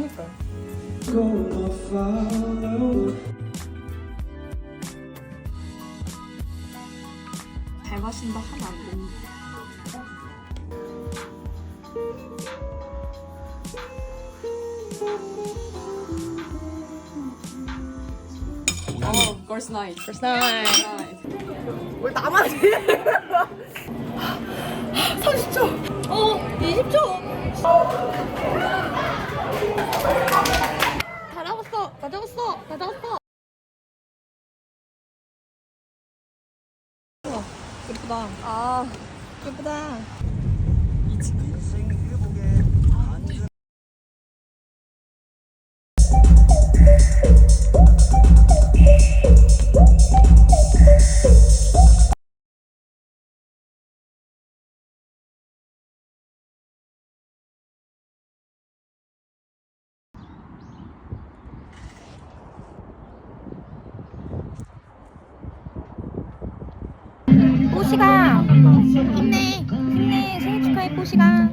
그니까요. 잘 마신다 하면 안 됩니다. 어, night. Girls night. 왜 나만 해? 30초. 어, 20초. 다 잡았어. 다 잡았어. 다 잡았어. 우와, 예쁘다. 아, 예쁘다. 뽀시가 힘내. 힘내. 생일 축하해 뽀시가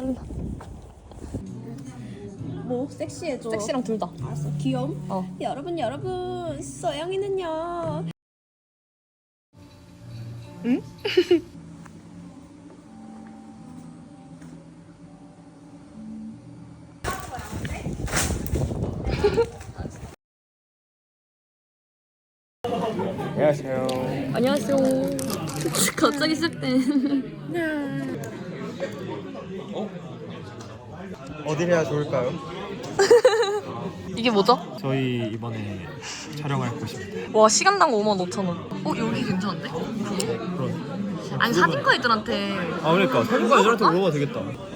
빨라 뭐 섹시해줘 섹시랑 둘 다. 알았어 귀여움 어. 여러분 여러분 서영이는요 안녕하세요. 안녕하세요. 갑자기 시작된. 어디를 해야 좋을까요? 이게 뭐죠? 저희 이번에 촬영할 곳입니다. 와 시간당 5만 5천 원. 어 여기 괜찮은데? 그런. 아니 사진과 애들한테 아 그러니까 사진관 애들한테 물어봐도 되겠다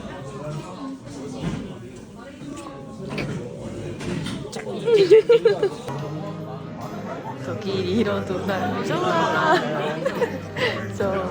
저길 잃어도 날 좋아. 저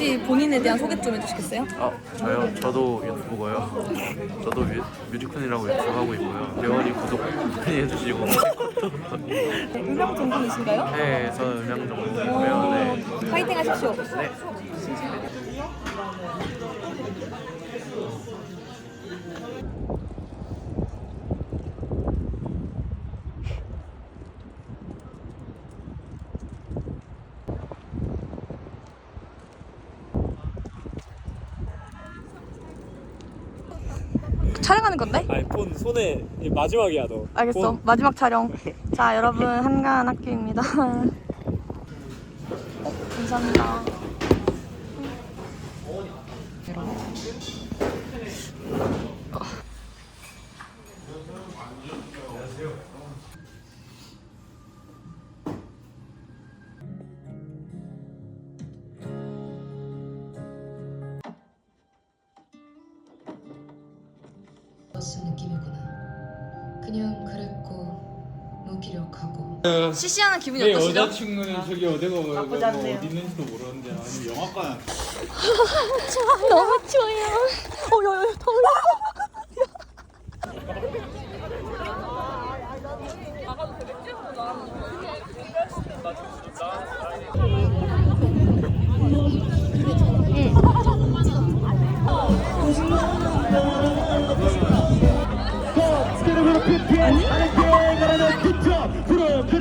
혹시 본인에 대한 소개 좀 해주시겠어요? 아 저요? 저도 유튜버고요. 저도 뮤, 뮤직콘이라고 유튜브 하고 있고요. 대원이 구독 많이 해주시고. 유명 전공이신가요? 네, 저 음향 전공이고요. 네. 파이팅 하십시오 네. 촬영하는 건데? 아니 폰 손에 마지막이야 너 알겠어. 마지막 촬영. 자, 여러분 한가한 학교입니다. 어, 감사합니다. 버스 무기력하고 CC하는 기분이 어떠시죠? 여자친구는 저기 어디가 뭐, 뭐 어디 있는지도 모르는데 아니 영화관 너무 추워요. 어, 야, 더워.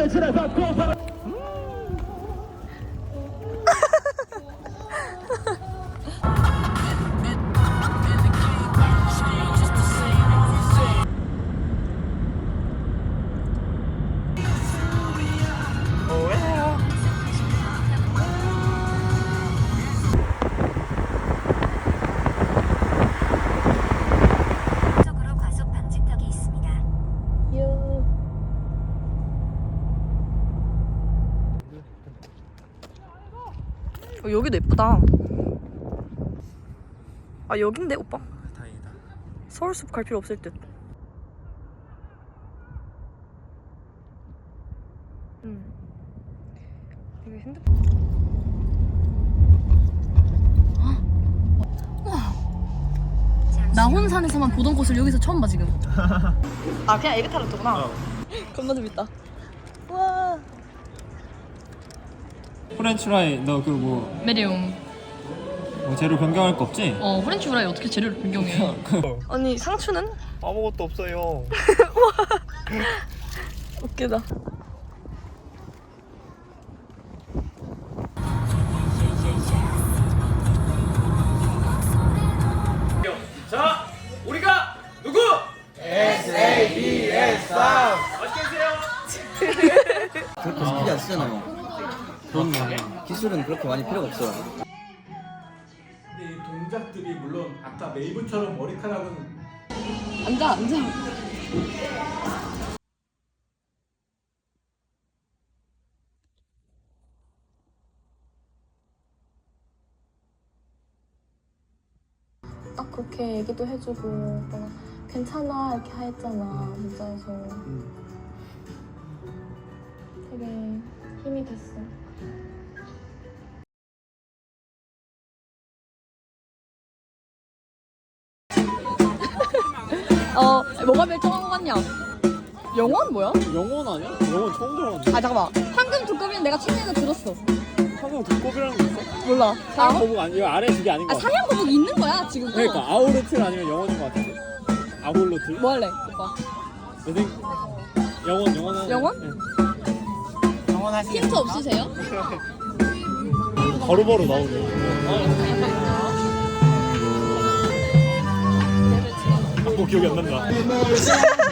쪽으로 어, 여기도 예쁘다. 아 여긴데 오빠? 다행이다. 서울숲 갈 필요 없을 듯. 음. 이거 핸드폰. 나혼산에서만 보던 곳을 여기서 처음 봐 지금. 아 그냥 애기 타락도구나. 겁나 재밌다. 프렌치라이 너 그뭐 메리움. 뭐 재료 변경할 거 없지? 어 프렌치 후라이 어떻게 재료를 변경해? 아니 상추는? 아무것도 없어요. 웃기다. 자, 우리가 누구? 그렇게 스피드 안 쓰잖아요. 그렇네. 기술은 그렇게 많이 필요가 없어요. 근데 이 동작들이 물론 아까 메이브처럼 머리카락은 앉아 앉아. 딱 그렇게 얘기도 해주고 뭐 괜찮아 이렇게 했잖아 문자에서 되게 힘이 됐어 뭐가 멸종한 것 같냐? 영원 뭐야? 영원 아니야? 영원 처음 들어봤는데. 아 잠깐만. 황금 두꺼비는 내가 책에서 들었어. 한국 두꺼비라는 거 있어? 몰라. 사양 아, 거북 아니 이거 아래 두개 아닌 거 아 같아. 사냥 거북 있는 거야 지금. 그러니까 아우르틀 아니면 영원인 거 같은데. 아울로틀? 뭐 할래 오빠? 내 생... 영원 영원한. 영원? 네. 힌트 없으세요? 바로바로 나오네. 뭐 기억이 안 난다.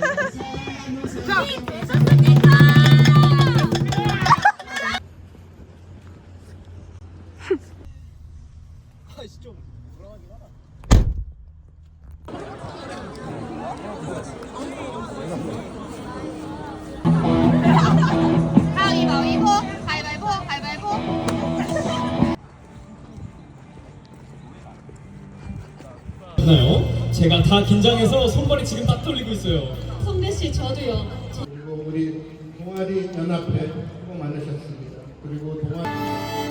가위바위보 가위바위보 가위바위보 나요? 제가 다 긴장해서 손발이 지금 딱 떨리고 있어요. 그리고 우리 동아리 연합회 꼭 만나셨습니다. 그리고 동아리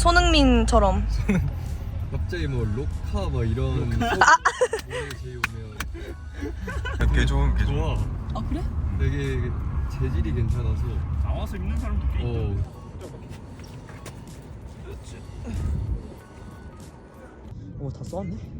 손 손흥민처럼. 갑자기 뭐 로카 뭐 이런 제이 오면 개 좋은 개 좋아. 아 그래? 되게 재질이 괜찮아서 나와서 입는 사람도 꽤어 어, 다 써왔네.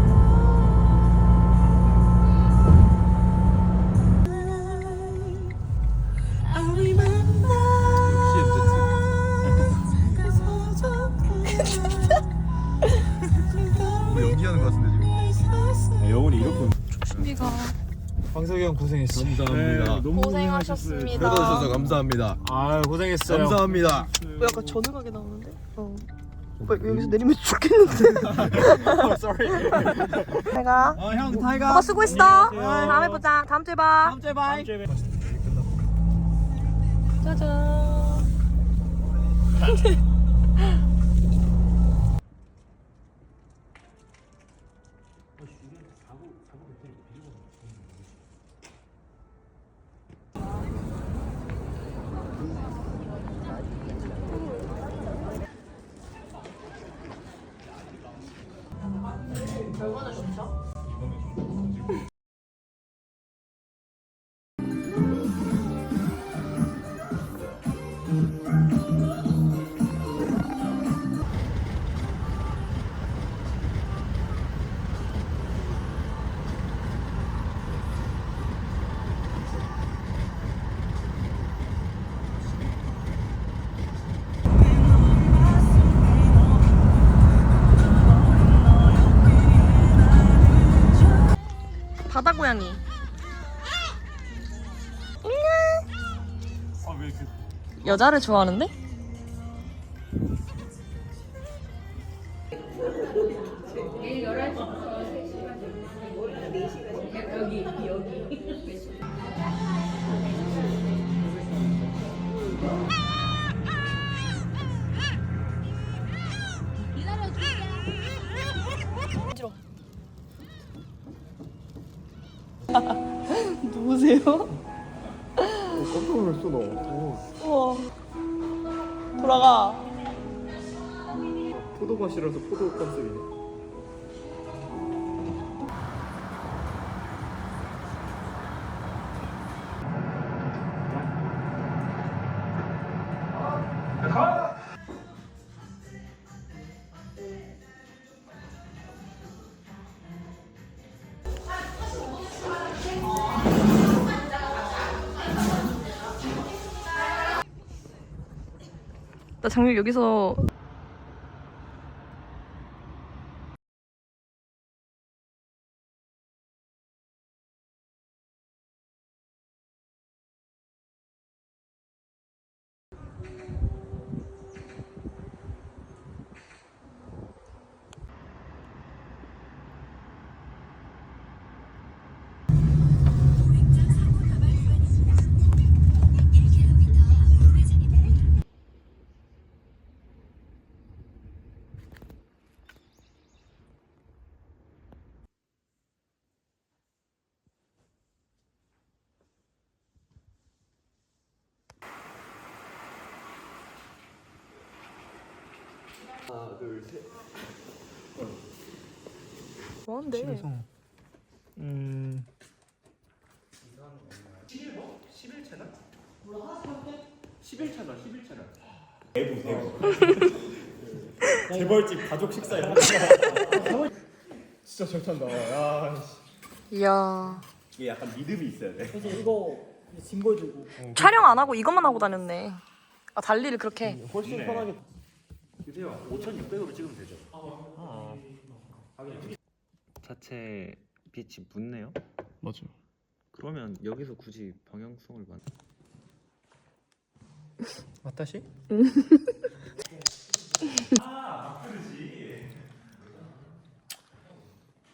황석이 형 고생했어. 감사합니다. 너무 고생하셨습니다. 불러주셔서 감사합니다. 아 고생했어요. 감사합니다. 약간 전응하게 나오는데? 어. 오빠 여기서 내리면 죽겠는데. 내가. 아, 형 오빠 수고했어. 다음에 보자. 다음 주에 봐. 다음 주에 봐. 짜잔. 여자를 좋아하는데? 누구세요? 깜짝 놀랐어 너. 우와. 돌아가. 포도 맛이라서 포도 컨셉이네. 나 작년 여기서 뭐한데? 음. 재벌집 가족 식사 이런 거. 진짜 잘 탄다. 야. 이야. 이게 약간 믿음이 있어야 돼. 촬영 안 하고 이것만 하고 다녔네. 아 달리를 그렇게. 해. 훨씬 편하게. 주세요. 5,600으로 찍으면 되죠. 자체 빛이 묻네요. 맞아. 그러면 여기서 굳이 방향성을 만. 맞다시?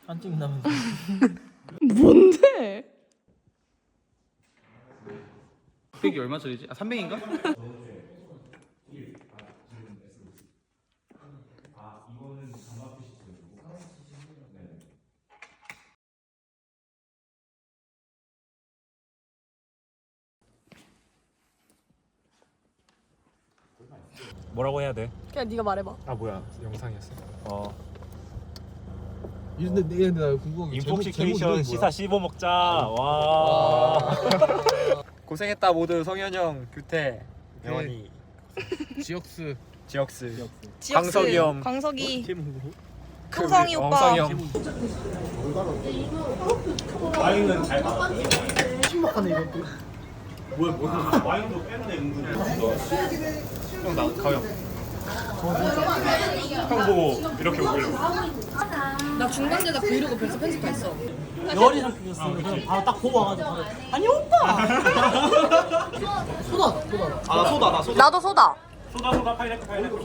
안 찍는다면서. 뭔데? 100이 얼마짜리지? 아 300인가? 뭐라고 해야 돼? 그냥 네가 말해봐. 아 뭐야. 영상이었어? 어. 근데 근데 나 궁금한 게 인폭시케이션 시사 씹어 먹자. 와. 고생했다 모두. 성현 형 규태 영원이. 지역스. 지역스. 지역스, 광석이 형. 광석이. 그 형성이 우리 오빠. 영상이 형. 와인은 잘 나와 신박하네 이것도. 뭐야 뭐야. 와인도 빼는데 은근히 형나 가영 형 보고 이렇게 오려고 나 중간 제작 브이로그 벌써 편집했어. 열이랑 그렸어. 그냥 바로 딱 보고 와가지고. 아니 오빠. 소다 소다. 아나 소다 나 소다 나도 소다. 소다 소다 파인애플 파인애플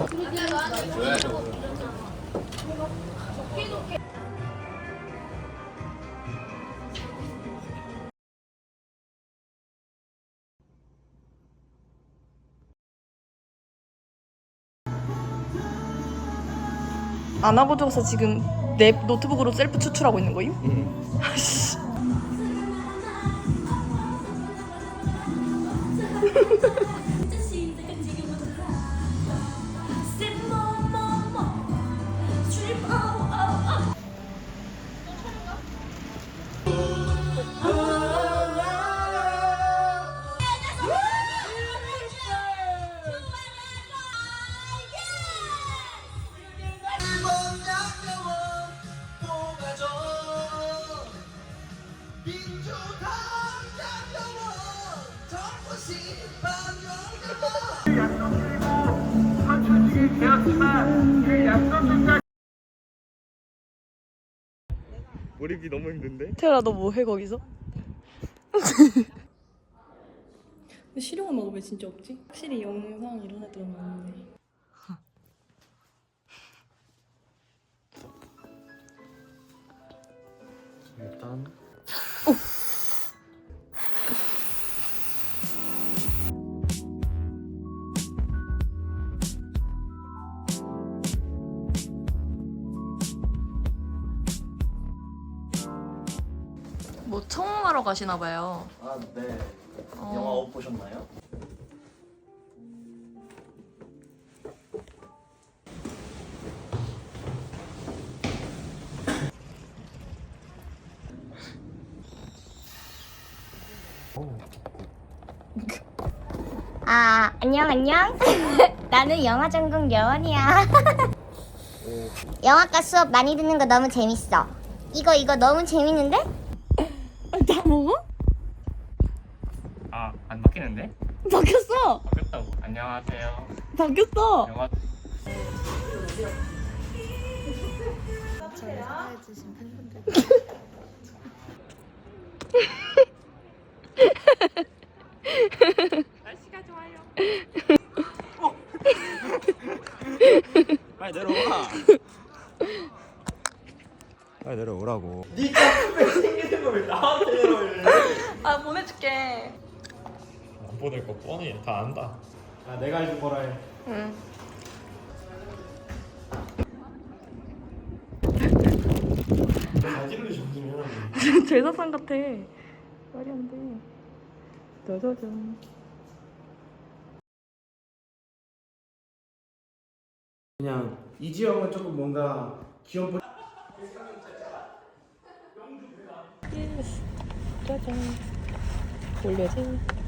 안 하고 줘서 지금 내 노트북으로 셀프 추출하고 있는 거임? 몰입이 너무 힘든데? 태연아 너뭐 해 거기서? 근데 실용음 먹으면 진짜 없지? 확실히 영상 이런 애들은 많은데 일단 하러 가시나 봐요 아 네. 어. 영화 옷 보셨나요? 아 안녕 안녕 나는 영화 전공 여원이야 영화과 수업 많이 듣는 거 너무 재밌어 이거 이거 너무 재밌는데? 다 먹어? 아 안 바뀌는데? 바뀌었어! 바뀌었다고. 안녕하세요. 바뀌었어! 영화 빨리 내려와. 빨리 내려오라고 아 보내줄게. 안 보낼 거 뻔해. 다 안다. 아 내가 해준 거라 해. 응. 자질을 정좀 해놨네. 제사상 같아. 말이 안 돼. 짜자잔. 그냥 이지영은 조금 뭔가 귀염뽀. 짜잔. 올려줘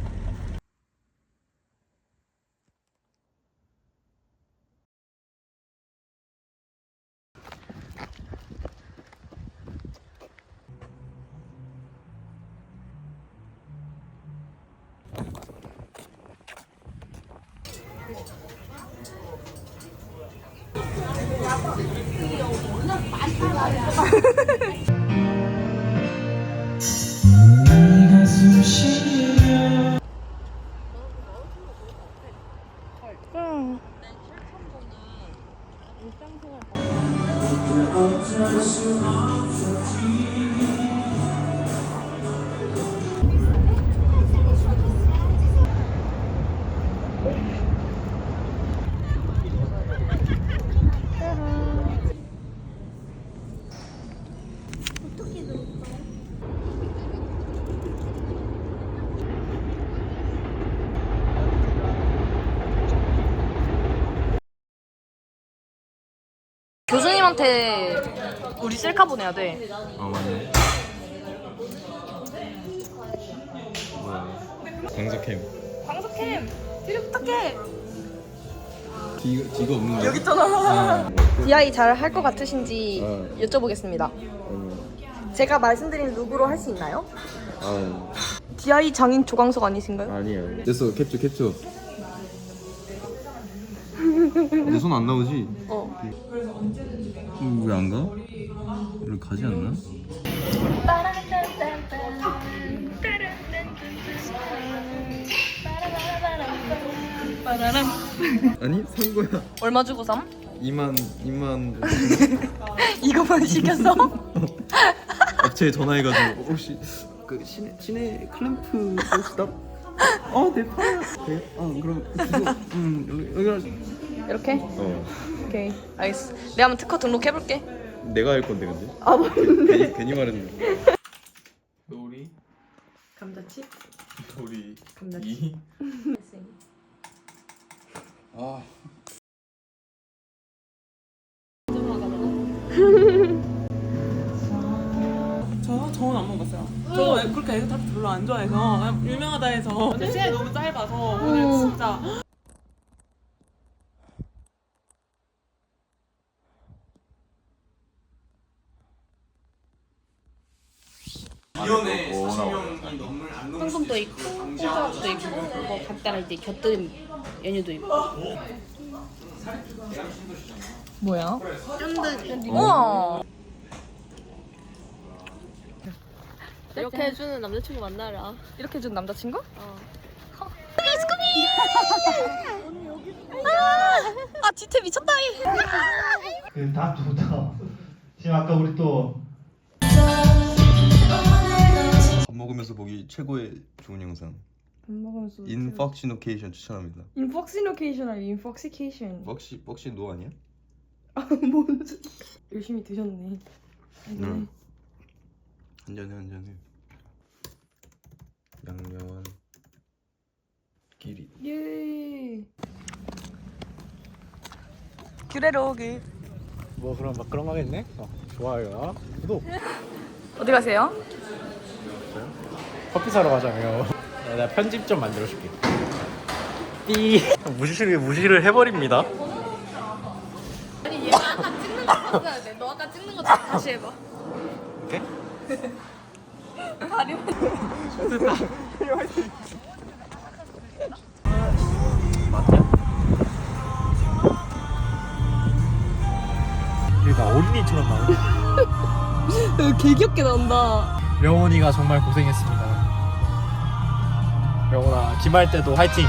명님한테 우리 셀카 보내야 돼. 어 맞네. 뭐야? 광석캠. 광석캠 뒤를 부탁해. 뒤가 뒤가 없는 거. 여기 있잖아. DI 잘 할 것 같으신지 어. 여쭤보겠습니다. 제가 말씀드린 룩으로 할 수 있나요? 아 DI 장인 조광석 아니신가요? 아니야. 됐어 캡처 캡처. 내 손 안 나오지? 어. 왜 안 가? 원래 가지 않나? 아니 산 거야. 얼마 주고 삼? 2만 2만 이거만 시켰어? 업체에 전화해가지고 혹시 그 시내 시내 클램프 스탑? 어내 팔. 네? 어 그럼 주소 음 여기 여기 이렇게? 어 오케이 알겠어. 내가 한번 특허 등록해볼게. 내가 할 건데 근데. 아 뭐? 괜히 괜히 말했네. 놀이 감자칩? 놀이 감자칩. 이. 아 저 저는 안 먹었어요. 저 그렇게 에그타르트 별로 안 좋아해서 그냥 유명하다 해서 근데 시간이 너무 짧아서 오늘 진짜 황금도 있고 있고 뭐 각다른 이제 곁들임 메뉴도 있고 뭐야? 쫀득 우와. 이렇게 해주는 남자친구 만나라 이렇게 해준 남자친구? 어. 아 디테 미쳤다. 그 다음부터 지금 아까 우리 또 밥 먹으면서 보기 최고의 좋은 영상. 밥 먹으면서. 인팍시노케이션 추천합니다. 인폭시노케이션 아니 인폭시케이션. 벅시 벅시 노 아니야? 뭔 소리? 열심히 드셨네. 응. 한잔해 한잔해. 양념한 길이. 예. 규레로그. 뭐 그럼 막 그런 거겠네? 어, 좋아요 구독 어디 가세요? 커피 사러 가자며 내가 편집 좀 만들어 줄게 삐 무시를 무시를 해버립니다 아니 얘가 아까 찍는 거 봤어야 돼. 너 아까 찍는 거 다시 해봐. 오케이? 다리만. 얘가 어린이처럼 나오네 개 귀엽게 나온다. 명원이가 정말 고생했습니다 명원아 기말 때도 화이팅